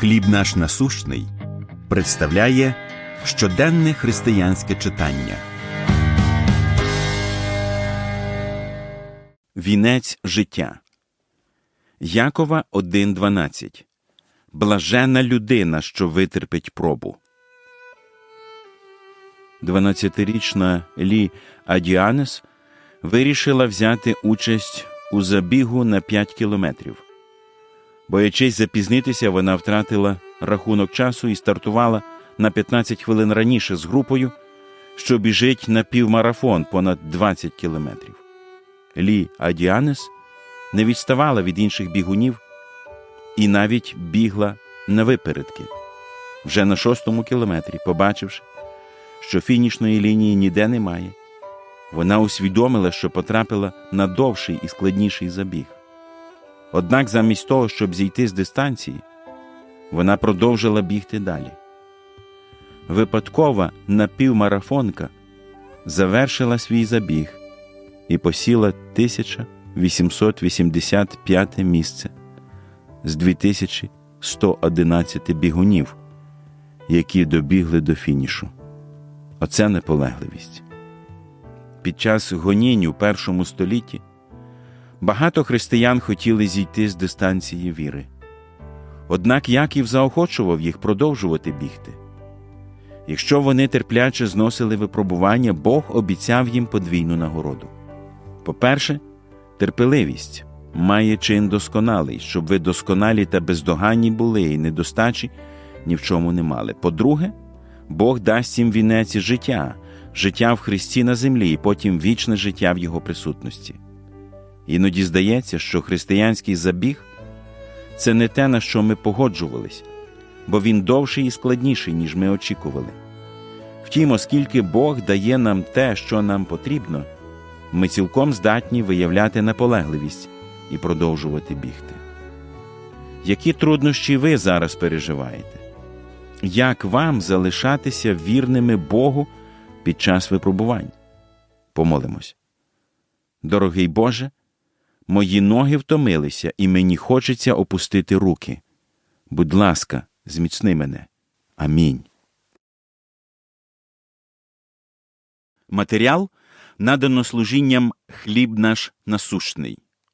Хліб наш насущний представляє щоденне християнське читання. Вінець життя Якова 1.12 Блажена людина, що витерпить пробу. 12-річна Лі Адіанес вирішила взяти участь у забігу на 5 кілометрів. Боячись запізнитися, вона втратила рахунок часу і стартувала на 15 хвилин раніше з групою, що біжить на півмарафон понад 20 кілометрів. Лі Адіанес не відставала від інших бігунів і навіть бігла на випередки. Вже на шостому кілометрі, побачивши, що фінішної лінії ніде немає, вона усвідомила, що потрапила на довший і складніший забіг. Однак замість того, щоб зійти з дистанції, вона продовжила бігти далі. Випадкова напівмарафонка завершила свій забіг і посіла 1885 місце з 2111 бігунів, які добігли до фінішу. Оце наполегливість. Під час гонінь у першому столітті багато християн хотіли зійти з дистанції віри. Однак Яків заохочував їх продовжувати бігти. Якщо вони терпляче зносили випробування, Бог обіцяв їм подвійну нагороду. По-перше, терпеливість має чин досконалий, щоб ви досконалі та бездоганні були і недостачі ні в чому не мали. По-друге, Бог дасть їм вінець життя, життя в Христі на землі і потім вічне життя в Його присутності. Іноді здається, що християнський забіг це не те, на що ми погоджувались, бо він довший і складніший, ніж ми очікували. Втім, оскільки Бог дає нам те, що нам потрібно, ми цілком здатні виявляти наполегливість і продовжувати бігти. Які труднощі ви зараз переживаєте? Як вам залишатися вірними Богу під час випробувань? Помолимось. Дорогий Боже, мої ноги втомилися, і мені хочеться опустити руки. Будь ласка, зміцни мене. Амінь. Матеріал надано служінням хліб наш насущний.